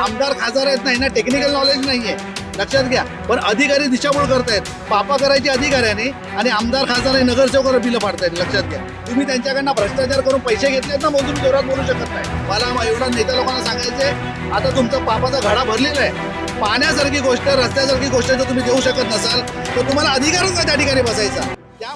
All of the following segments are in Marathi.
आमदार खासदार आहेत नाही ना टेक्निकल नॉलेज नाहीये. लक्षात घ्या. पण अधिकारी दिशाभूल करतायत. पापा करायची अधिकाऱ्याने आणि आमदार खासदार आणि नगरसेवकाला बिलं फाडतायत लक्षात घ्या. तुम्ही त्यांच्याकडनं भ्रष्टाचार करून पैसे घेतलेत ना मग तुम्ही जोरात बोलू शकत नाही. मला एवढा नेत्या लोकांना सांगायचंय आता तुमचा पापाचा घडा भरलेला आहे. पाण्यासारखी गोष्ट रस्त्यासारखी गोष्ट जर तुम्ही देऊ शकत नसाल तर तुम्हाला अधिकारच नाही त्या ठिकाणी बसायचा. त्या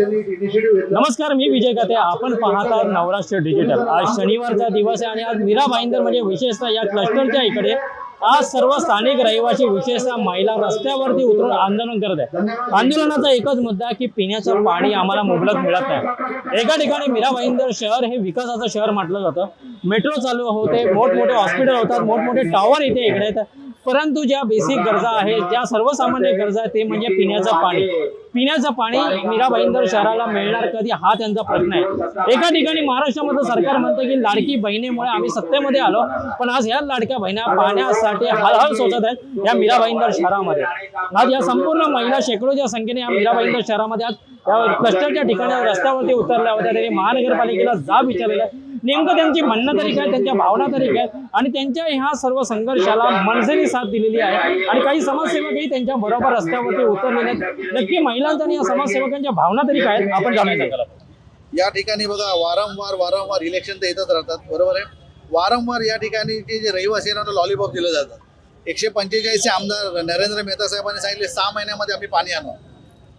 नमस्कार मी विजय काते. आपण पाहत आहात नवराष्ट्र डिजिटल आज शनिवारचा दिवस आहे आणि आज मीरा भाईंदर म्हणजे विशेषतः या क्लस्टरच्या इकडे आज सर्व स्थानिक रहिवासी विशेषतः महिला रस्त्यावरती उतरून आंदोलन करत आहे आंदोलनाचा एकच मुद्दा आहे की पिण्याचं पाणी आम्हाला मुबलक मिळत नाही. एका ठिकाणी मीरा भाईंदर शहर हे विकासाचं शहर म्हटलं जातं. मेट्रो चालू होते मोठमोठे हॉस्पिटल होतात मोठमोठे टॉवर इथे इकडे आहेत. परंतु ज्या बेसिक गरजा आहेत ज्या सर्वसामान्य गरजा आहेत ते म्हणजे पिण्याचं पाणी. पिण्याचं पाणी मीरा भाईंदर शहराला मिळणार कधी हा त्यांचा प्रश्न आहे. एका ठिकाणी महाराष्ट्रामध्ये सरकार म्हणतं की लाडकी बहिणीमुळे आम्ही सत्तेमध्ये आलो पण आज ह्या लाडक्या बहिण्या पाण्यासाठी हळहळ सोचत आहेत या मीरा भाईंदर शहरामध्ये. आज या संपूर्ण महिला शेकडोच्या संख्येने या मीरा भाईंदर शहरामध्ये आज क्लस्टरच्या ठिकाणी रस्त्यावरती उतरल्या होत्या त्यांनी महानगरपालिकेला जाब विचारलेला नेमकं त्यांची म्हणणं तरी काय त्यांच्या भावना तरी काय? आणि त्यांच्या ह्या सर्व संघर्षाला मनसेने साथ दिलेली आहे. आणि काही समाजसेवकही त्यांच्या बरोबर रस्त्यावरती उतरलेले आहेत. नक्की महिलांच्या आणि या समाजसेवकांच्या भावना तरी काय आहेत? आपण जाणून या ठिकाणी बघा वारंवार वारंवार इलेक्शन तर येतच राहतात. बरोबर आहे? वारंवार या ठिकाणी जे जे रहिवासी आहे ना लॉलीपॉप दिलं जातं. एकशे पंचेचाळीसचे आमदार नरेंद्र मेहता साहेबांनी सांगितले सहा महिन्यामध्ये आम्ही पाणी आणू.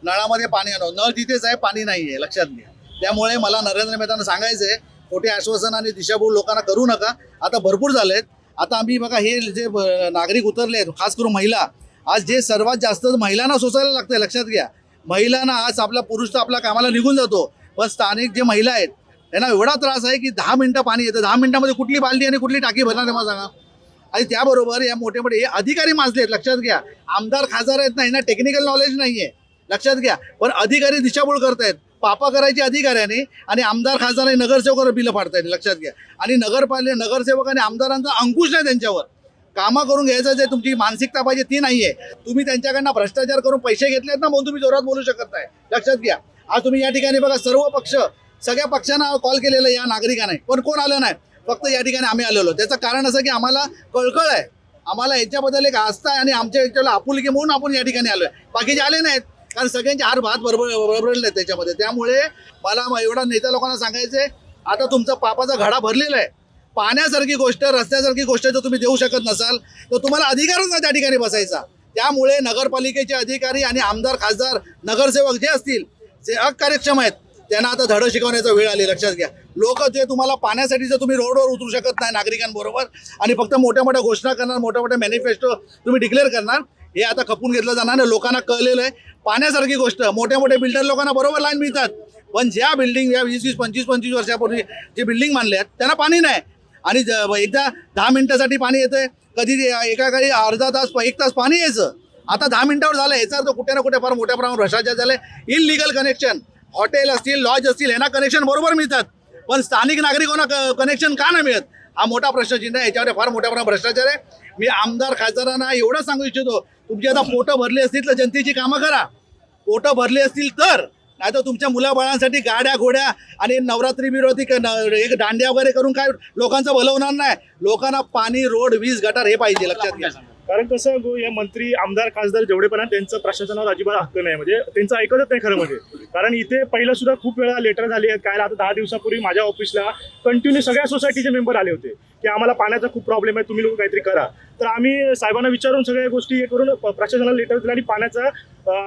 नळामध्ये पाणी आणू. नळ तिथेच आहे पाणी नाही आहे लक्षात घ्या. त्यामुळे मला नरेंद्र मेहतांना सांगायचं आहे खोटे आश्वासन आणि दिशाभूल लोकांना करू नका. आता भरपूर झाले आहेत आता आम्ही बघा हे जे नागरिक उतरले आहेत खास करून महिला आज जे सर्वात जास्त महिलांना सोसायला लागतंय लक्षात घ्या. महिलांना आज आपला पुरुष तर आपल्या कामाला निघून जातो. पण स्थानिक जे महिला आहेत त्यांना एवढा त्रास आहे की दहा मिनटं पाणी येतं. दहा मिनटामध्ये कुठली बालदी आणि कुठली टाकी भरणार आहे मला सांगा. आणि त्याबरोबर या मोठे मोठे हे अधिकारी माजले आहेत लक्षात घ्या. आमदार खासदार आहेत नाही ना टेक्निकल नॉलेज नाही आहे लक्षात घ्या. पण अधिकारी दिशाभूल आहेत पापा करायची अधिकाऱ्याने आणि आमदार खासदार आणि नगरसेवकाला बिलं फाडतायत लक्षात घ्या. आणि नगरपालिका नगरसेवक आणि आमदारांचा अंकुश नाही त्यांच्यावर. कामं करून घ्यायचं जे तुमची मानसिकता पाहिजे ती नाही आहे तुम्ही त्यांच्याकडनं भ्रष्टाचार करून पैसे घेतलेत ना म्हणून तुम्ही जोरात बोलू शकत नाही. लक्षात घ्या. आज तुम्ही या ठिकाणी बघा सर्व पक्ष सगळ्या पक्षांना कॉल केलेला या नागरिकांना. पण कोण आलं नाही? फक्त या ठिकाणी आम्ही आलेलो. त्याचं कारण असं की आम्हाला कळकळ आहे. आम्हाला याच्याबद्दल एक आस्था आहे आणि आमच्या याच्याला आपुलकी म्हणून आपण या ठिकाणी आलो आहे बाकीचे आले नाहीत कारण सगळ्यांचे हार भात बरोबर बरोबरले त्याच्यामध्ये. त्यामुळे मला एवढा नेत्या लोकांना सांगायचंय आता तुमचा पापाचा घडा भरलेला आहे. पाण्यासारखी गोष्ट रस्त्यासारखी गोष्ट जर तुम्ही देऊ शकत नसाल तर तुम्हाला अधिकारच नाही त्या ठिकाणी बसायचा. त्यामुळे नगरपालिकेचे अधिकारी आणि आमदार खासदार नगरसेवक जे असतील जे अकार्यक्षम आहेत त्यांना आता धडं शिकवण्याचा वेळ आली लक्षात घ्या. लोक जे तुम्हाला पाण्यासाठी जर तुम्ही रोडवर उतरू शकत नाही नागरिकांबरोबर आणि फक्त मोठ्या मोठ्या घोषणा करणार मोठ्या मोठ्या मॅनिफेस्टो तुम्ही डिक्लेअर करणार हे आता खपून घेतलं जाणार नाही. लोकांना कळलेलं आहे. पाण्यासारखी गोष्ट. मोठ्या मोठ्या बिल्डर लोकांना बरोबर लाईन मिळतात. पण ज्या बिल्डिंग या वीस वीस पंचवीस पंचवीस वर्षापूर्वी जे बिल्डिंग मानले आहेत त्यांना पाणी नाही. आणि ज- एकदा दहा मिनटासाठी पाणी येतं कधी ते एका काही अर्धा तास एक तास पाणी यायचं. आता दहा मिनिटावर झालं. याचा अर्थ कुठे ना कुठे फार मोठ्या प्रमाणात भ्रष्टाचार झाले इलिगल कनेक्शन हॉटेल असतील लॉज असतील यांना कनेक्शन बरोबर मिळतात. पण स्थानिक नागरिकांना कनेक्शन का नाही मिळत? हा मोठा प्रश्नचिन्ह आहे. याच्यावर फार मोठ्या प्रमाणात भ्रष्टाचार आहे. मी आमदार खासदारांना एवढं सांगू इच्छितो तुमची आता पोटं भरली असतील तर जनतेची कामं करा. पोटं भरली असतील तर नाही तर तुमच्या मुलाबाळांसाठी गाड्या घोड्या आणि नवरात्री विरोधी क- एक दांड्या वगैरे करून काय लोकांचं भलवणार नाही. लोकांना पाणी रोड वीज गटार हे पाहिजे लक्षात घ्या. कारण कसं गो या मंत्री आमदार खासदार जेवढे पण आहेत त्यांचं प्रशासनावर अजिबात हक्क नाही म्हणजे त्यांचं ऐकतच नाही खरं म्हणजे. कारण इथे पहिलं सुद्धा खूप वेळा लेटर झाली आहेत काय आता दहा दिवसापूर्वी माझ्या ऑफिसला कंटिन्यू सगळ्या सोसायटीचे मेंबर आले होते की आम्हाला पाण्याचा खूप प्रॉब्लेम आहे तुम्ही लोक काहीतरी करा. तर आम्ही साहेबांना विचारून सगळ्या गोष्टी हे करून प्रशासनाला लेटर दिला आणि पाण्याचा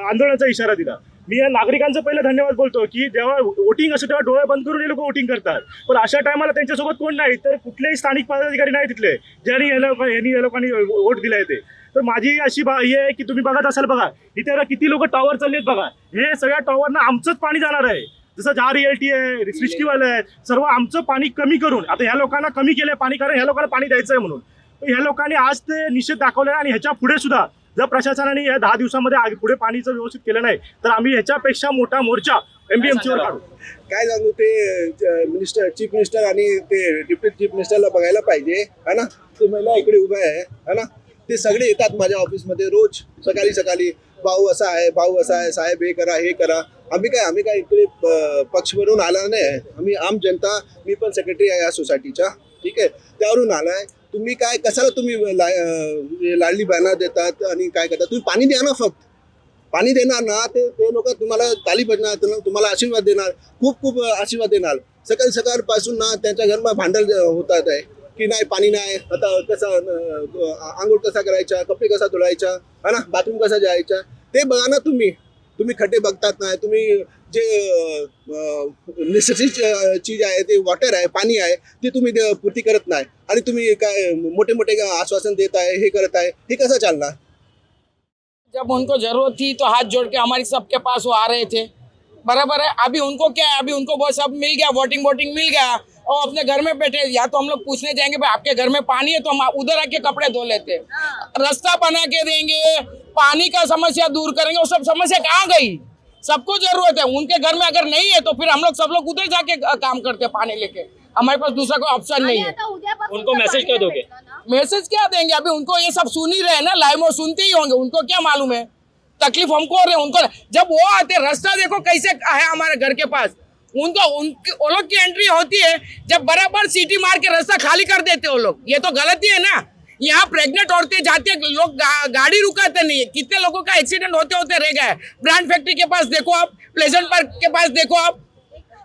आंदोलनाचा इशारा दिला. मी या नागरिकांचं पहिलं धन्यवाद बोलतो की जेव्हा वोटिंग असतो तेव्हा डोळे बंद करून हे लोक वोटिंग करतात. पण अशा टायमाला त्यांच्यासोबत कोण नाही तर कुठलेही स्थानिक पदाधिकारी नाही तिथले ज्यांनी या लोक- यांनी या लोकांनी वोट दिलाय ते. तर माझी अशी बा ही आहे की तुम्ही बघत असाल बघा इथे आता किती लोक टॉवर चाललेत बघा. हे सगळ्या टॉवरना आमचंच पाणी जाणार आहे. जसं जहा टी आहे सृष्टीवालं आहे सर्व आमचं पाणी कमी करून आता ह्या लोकांना कमी केलंय पाणी कारण ह्या लोकांना पाणी द्यायचं आहे म्हणून ह्या लोकांनी आज ते निषेध दाखवले आणि ह्याच्या पुढे सुद्धा जर प्रशासनाने या दहा दिवसामध्ये आग- पुढे पाणीचं व्यवस्थित केलं नाही तर आम्ही ह्याच्यापेक्षा मोठा मोर्चा एमबीएमसीवर काढू. काय सांगू? ते मिनिस्टर चीफ मिनिस्टर आणि ते डिप्युटी चीफ मिनिस्टरला बघायला पाहिजे है ना? ते महिला इकडे उभ्या आहे है ना? ते सगळे येतात माझ्या ऑफिसमध्ये रोज सकाळी सकाळी. भाऊ असा आहे भाऊ असा आहे साहेब हे करा हे करा. आम्ही काय आम्ही काय इकडे पक्ष बनून आला नाही. आहे आम्ही आम जनता मी पण सेक्रेटरी आहे या सोसायटीचा ठीक आहे? त्यावरून आलाय. तुम्ही काय कशाला तुम्ही ला- म्हणजे लाडली बॅनर देतात आणि काय करतात? तुम्ही पाणी द्या ना फक्त. पाणी देणार ना ते ते लोक तुम्हाला ताली बजणार तुम्हाला- तुम्हाला आशीर्वाद देणार खूप खूप आशीर्वाद देणार. सकाळी सकाळपासून ना त्यांच्या घरमा भांडण होतात आहे की नाही पाणी नाही आता कसा अं, आंघोळ कसा करायचा कपडे कसा धुवायचा हा ना बाथरूम कसा जायचा ते बघा ना तुम्ही. तुम्ही खड्डे बघतात नाही तुम्ही जे नेसेसरी चीज आहे ते वॉटर आहे पाणी आहे ते तुम्ही पूर्ती करत नाही. आणि तुम्ही काय मोठे मोठे आश्वासन देत आहे हे करत आहे हे कसं चालणार? जब उनको जरूरत थी तो हाथ जोड़ के हमारी सबके पास वो आ रहे थे। बराबर है? अभी उनको क्या है? अभी उनको वो सब मिल गया वोटिंग वोटिंग मिल गया। और अपने घर में बैठे या तो हम लोग पूछने जाएँगे भाई आपके घर में पानी है तो हम उधर आके कपड़े धो लेते। रास्ता बना के देंगे पानी का समस्या दूर करेंगे वो सब समस्या कहाँ गई? सबको ज़रूरत है। उनके घर में अगर नहीं है तो फिर हम लोग सब लोग उधर जाके काम करते हैं पानी लेके। हमारे पास दूसरा कोई ऑप्शन नहीं है। उनको मैसेज क्या दोगे? मैसेज क्या देंगे? अभी उनको ये सब सुन ही रहे हैं ना लाइव में सुनते ही होंगे। उनको क्या मालूम है? तकलीफ़ हमको हो रही है उनको जब वो आते रास्ता देखो कैसे है हमारे घर के पास। उनको उनकी वो लोग की एंट्री होती है जब बराबर सीटी मार के रास्ता खाली कर देते वो लोग। ये तो गलती है ना। यहाँ प्रेग्नेंट औरतें जाते हैं, लोग गा, गाड़ी रुकाते नहीं कितने लोगों का एक्सीडेंट होते होते रह गए ब्रांड फैक्ट्री के पास देखो आप प्लेजेंट पार्क के पास देखो आप।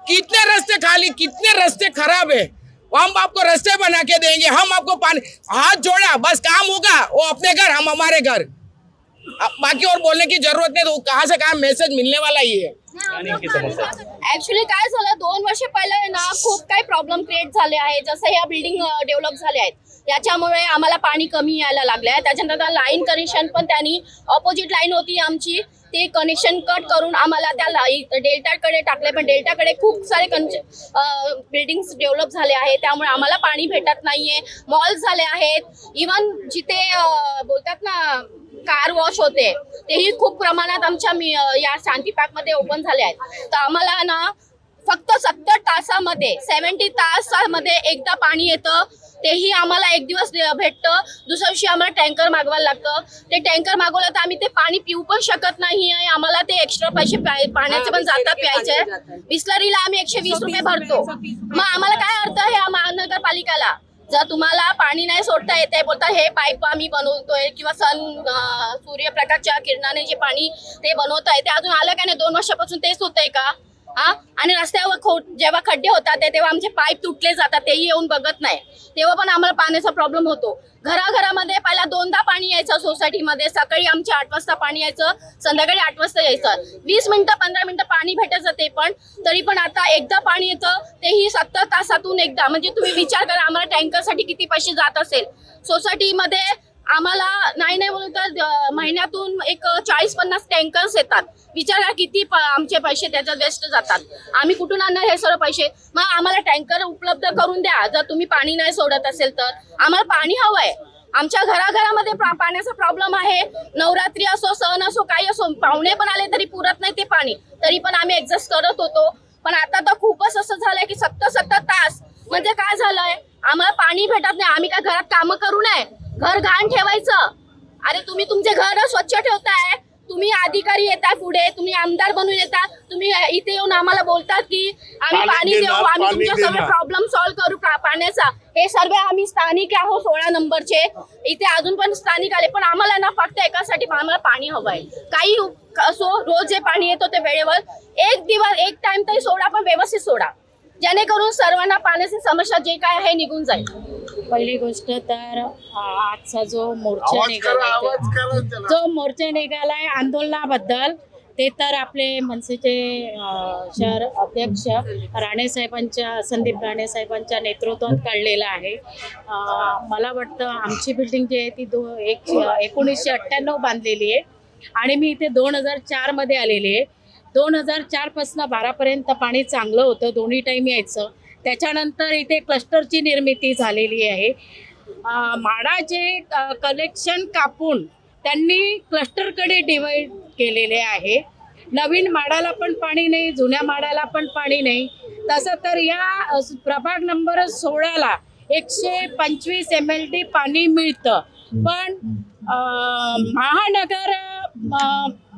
कितने रास्ते खाली कितने रास्ते खराब है। हम आपको रास्ते बना के देंगे हम आपको पानी हाथ जोड़ा बस काम होगा। वो अपने घर हम हमारे घर। बाकी और बोलने की ज़रूरत नहीं तो कहाँ से कहाँ मैसेज मिलने वाला ही है। ऍक्च्युली काय झालं? दोन वर्ष पहिले ना खूप काही प्रॉब्लेम क्रिएट झाले आहे जसं ह्या बिल्डिंग डेव्हलप झाल्या आहेत. याच्यामुळे आम्हाला पाणी कमी यायला लागलं आहे त्याच्यानंतर लाईन कनेक्शन पण त्यांनी ऑपोजिट लाईन होती आमची. ते कनेक्शन कट करून आम्हाला त्या लाई- डेल्टाकडे टाकले पण डेल्टाकडे खूप सारे बिल्डिंग्स डेव्हलप झाले आहेत. त्यामुळे आम्हाला पाणी भेटत नाहीये. मॉल झाले आहेत. इवन जिथे बोलतात ना कार वॉश होते. तेही खूप प्रमाणात आमच्या या शांती पार्कमध्ये ओपन झाले आहेत. तर आम्हाला ना फक्त सत्तर तासामध्ये सेव्हन्टी तासामध्ये एकदा पाणी येतं. तेही आम्हाला एक दिवस भेटतं. दुसऱ्या दिवशी आम्हाला टँकर मागवायला लागतं. ते टँकर मागवलं तर आम्ही ते पाणी पिऊ पण शकत नाही आहे. आम्हाला ते एक्स्ट्रा पैसे पाण्याचे पण जातात प्यायचे. बिस्लरीला आम्ही एकशे वीस रुपये भरतो. मग आम्हाला काय अर्थ आहे महानगरपालिकाला? जर तुम्हाला पाणी नाही सोडता येते बोलता हे पाईप आम्ही बनवतोय किंवा सन सूर्यप्रकाशच्या किरणाने जे पाणी ते बनवता येते अजून आलं का नाही? दोन वर्षापासून तेच होतंय का? हा? आणि रस्त्यावर खो जेव्हा खड्डे होतात ते तेव्हा आमचे पाईप तुटले जातात तेही येऊन बघत नाही. तेव्हा पण आम्हाला पाण्याचा प्रॉब्लेम होतो. घराघरामध्ये पहिला दोनदा पाणी यायचं सोसायटीमध्ये सकाळी आमच्या आठ वाजता पाणी यायचं संध्याकाळी आठ वाजता यायचं. वीस मिनिटं पंधरा मिनिटं पाणी भेटायचं ते पण तरी पण आता एकदा पाणी येतं तेही सत्तर तासातून एकदा. म्हणजे तुम्ही विचार करा आम्हाला टँकरसाठी किती पैसे जात असेल. सोसायटीमध्ये आम्हाला नाही नाही बोलत तर महिन्यातून एक चाळीस पन्नास टँकर्स येतात. विचारा किती प- आमचे पैसे त्याच्यात वेस्ट जातात. आम्ही कुठून आणणार हे सर्व पैसे? मग आम्हाला टँकर उपलब्ध करून द्या. जर तुम्ही पाणी नाही सोडत असेल तर. आम्हाला पाणी हवं आहे. आमच्या घराघरामध्ये पाण्याचा प्रॉब्लेम आहे. नवरात्री असो सण असो काही असो पाहुणे पण आले तरी पुरत नाही ते पाणी. तरी पण आम्ही ऍडजस्ट करत होतो. पण आता तर खूपच असं झालंय की सत्तर सत्तर तास. म्हणजे काय झालंय? आम्हाला पाणी भेटत नाही. आम्ही काय घरात कामं करू नये? घर घाण ठेवायचं. अरे तुम्ही तुमचे घर स्वच्छ ठेवताय. तुम्ही अधिकारी येताय पुढे तुम्ही आमदार बनून येता. तुम्ही इथे येऊन आम्हाला बोलतात की आम्ही पाणी देऊ आम्ही पाणी तुमचे सगळे देणार. प्रॉब्लेम सॉल्व्ह करू पाण्याचा. हे सर्व आम्ही स्थानिक आहोत सोळा नंबरचे. इथे अजून पण स्थानिक आले पण आम्हाला ना फक्त एकासाठी आम्हाला पाणी हवंय. काही असो रोज जे पाणी येतो ते वेळेवर. एक दिवस एक टाइम तरी सोडा पण व्यवस्थित सोडा. जेणेकरून सर्वांना पाण्याची समस्या जे काय आहे निघून जाईल. पहिली गोष्ट तर आ, आजचा जो मोर्चा निघाला जो मोर्चा निघालाय आंदोलनाबद्दल ते तर आपले मनसेचे अ, शहर अध्यक्ष राणेसाहेबांच्या संदीप राणेसाहेबांच्या नेतृत्वात काढलेला आहे. अ, मला वाटतं आमची बिल्डिंग जी आहे ती दो एक एकोणीसशे अठ्ठ्याण्णव बांधलेली आहे. आणि मी इथे दोन हजार चारमध्ये आलेली आहे. दोन हजार चारपासनं बारापर्यंत पाणी चांगलं होतं दोन्ही टाईम यायचं. त्याच्यानंतर इथे क्लस्टरची निर्मिती झालेली आहे. अं, माडाचे कलेक्शन कापून त्यांनी क्लस्टरकडे डिवाईड केलेले आहे. नवीन माडाला पण पाणी नाही जुन्या माडाला पण पाणी नाही. तसं तर या प्रभाग नंबर सोळाला एकशे पंचवीस एम एल डी पाणी मिळतं. पण महानगर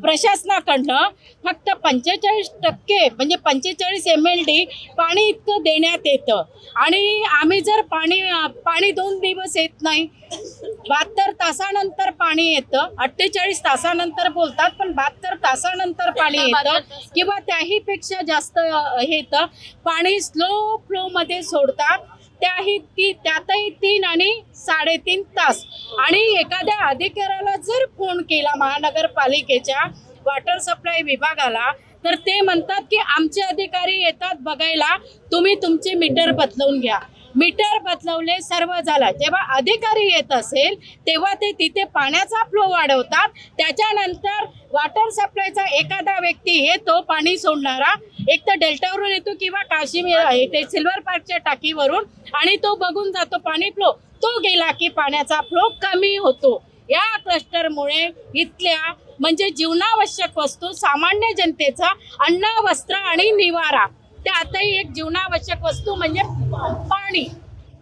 प्रशासनाकडनं फक्त पंचेचाळीस टक्के म्हणजे पंचेचाळीस एम एल डी पाणी इतकं देण्यात येतं. आणि आम्ही जर पाणी पाणी दोन दिवस येत नाही बहात्तर तासानंतर पाणी येतं अठ्ठेचाळीस तासानंतर बोलतात पण बहात्तर तासानंतर पाणी येतं किंवा त्याही पेक्षा जास्त अ, येतं. पाणी स्लो फ्लोमध्ये सोडतात. त्याही ती त्यातही तीन आणि साडेतीन तास. आणि एखाद्या अधिकाऱ्याला जर फोन केला महानगरपालिकेच्या वॉटर सप्लाय विभागाला तर ते म्हणतात की आमचे अधिकारी येतात बघायला तुम्ही तुमचे मीटर बदलवून घ्या. मीटर बदलवले सर्व झाला. जेव्हा अधिकारी येत असेल तेव्हा ते तिथे पाण्याचा फ्लो वाढवतात. त्याच्यानंतर वॉटर सप्लायचा एखादा व्यक्ती येतो पाणी सोडणारा. एक तर डेल्टावरून येतो किंवा काश्मीर ते सिल्वर पार्कच्या टाकीवरून आणि तो बघून जातो पाणी फ्लो तो गेला की पाण्याचा फ्लो कमी होतो. या क्लस्टरमुळे इथल्या म्हणजे जीवनावश्यक वस्तू सामान्य जनतेचा अन्न वस्त्र आणि निवारा त्यातही एक जीवनावश्यक वस्तू म्हणजे पाणी.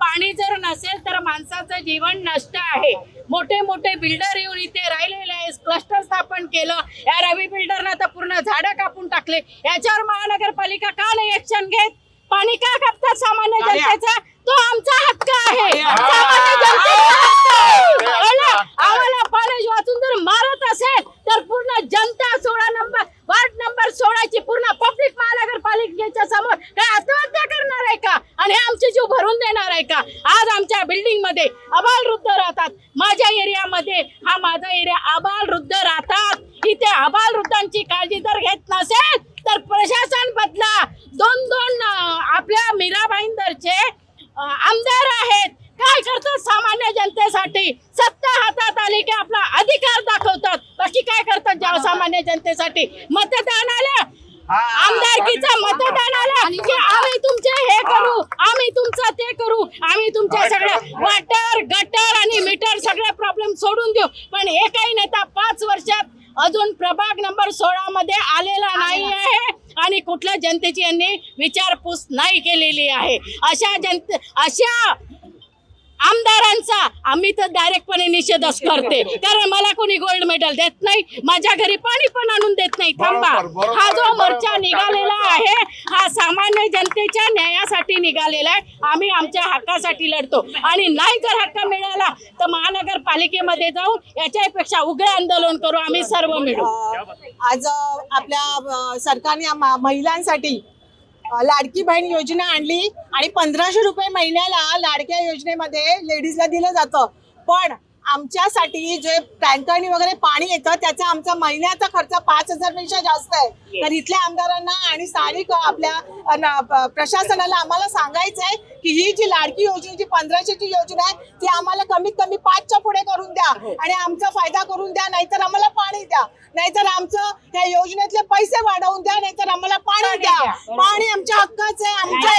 पाणी जर नसेल तर माणसाचं जीवन नष्ट आहे. मोठे मोठे बिल्डर येऊन इथे राहिलेले आहे क्लस्टर स्थापन केलं. या रवी बिल्डरनं तर पूर्ण झाडं कापून टाकले. याच्यावर महानगरपालिका का नाही ऍक्शन घेत? पाणी का कापतात सामान्य जनतेचा? तो आमचा हक्क आहे? आम्हाला पाणी वाचून जर मारत असेल तर पूर्ण जनता सोळा नंबर वार्ड नंबर सोळाची पूर्ण पब्लिक महानगरपालिकेच्या समोर काय आत्महत्या करणार आहे का? आणि आमचे जीव भरून देणार आहे का? आज आमच्या बिल्डिंगमध्ये अबाल वृद्ध राहतात. माझ्या एरियामध्ये हा माझा एरिया अबाल वृद्ध राहतात. इथे अबाल वृद्धांची काळजी जर घेत नसेल तर प्रशासन बदला दोन दोन अं, आपल्या मीरा भाईंदरचे अं, आमदार आहेत काय करतात सामान्य जनतेसाठी सत्ता हातात आली की आपला अधिकार दाखवतात बाकी काय करतात ज्या सामान्य जनतेसाठी मतदान आलं आमदारकीचं मतदान आलं की आम्ही तुमचे हे करू आम्ही तुमचं ते करू आम्ही तुमच्या सगळ्या वॉटर गटर आणि मीटर सगळे प्रॉब्लेम सोडून देऊ. पण एकही नेता पाच वर्षात अजून प्रभाग नंबर सोळा मध्ये आलेला नाही आहे आणि कुठल्या जनतेची यांनी विचारपूस नाही केलेली आहे. अशा जनते अशा आमदारांचा आम्ही तर डायरेक्टपणे निषेधच करते. कारण मला कोणी गोल्ड मेडल देत नाही. माझ्या घरी पाणी पण आणून देत नाही. थांबा. हा जो मोर्चा निघालेला आहे हा सामान्य जनतेच्या न्यायासाठी निघालेला आहे. आम्ही आमच्या हक्कासाठी लढतो. आणि नाही जर हक्क मिळाला तर महानगरपालिकेमध्ये जाऊन याच्यापेक्षा उग्र आंदोलन करू. आम्ही सर्व मिळू आज आपल्या सरकारने महिलांसाठी लाडकी बहीण योजना आणली आणि पंधराशे रुपये महिन्याला लाडक्या योजनेमध्ये लेडीजला दिलं जातं. पण आमच्यासाठी जे टँकरनी वगैरे पाणी येतं त्याचा आमचा महिन्याचा खर्च पाच हजारपेक्षा जास्त आहे. तर इथल्या आमदारांना आणि स्थानिक आपल्या प्रशासनाला आम्हाला सांगायचं आहे की ही जी लाडकी योजनेची पंधराशेची योजना आहे ती आम्हाला कमीत कमी पाचच्या पुढे करून द्या आणि आमचा फायदा करून द्या नाहीतर आम्हाला पाणी द्या. नाहीतर आमचं त्या योजनेतले पैसे वाढवून द्या नाहीतर आम्हाला पाणी द्या. पाणी आमच्या हक्काचं आहे आमच्या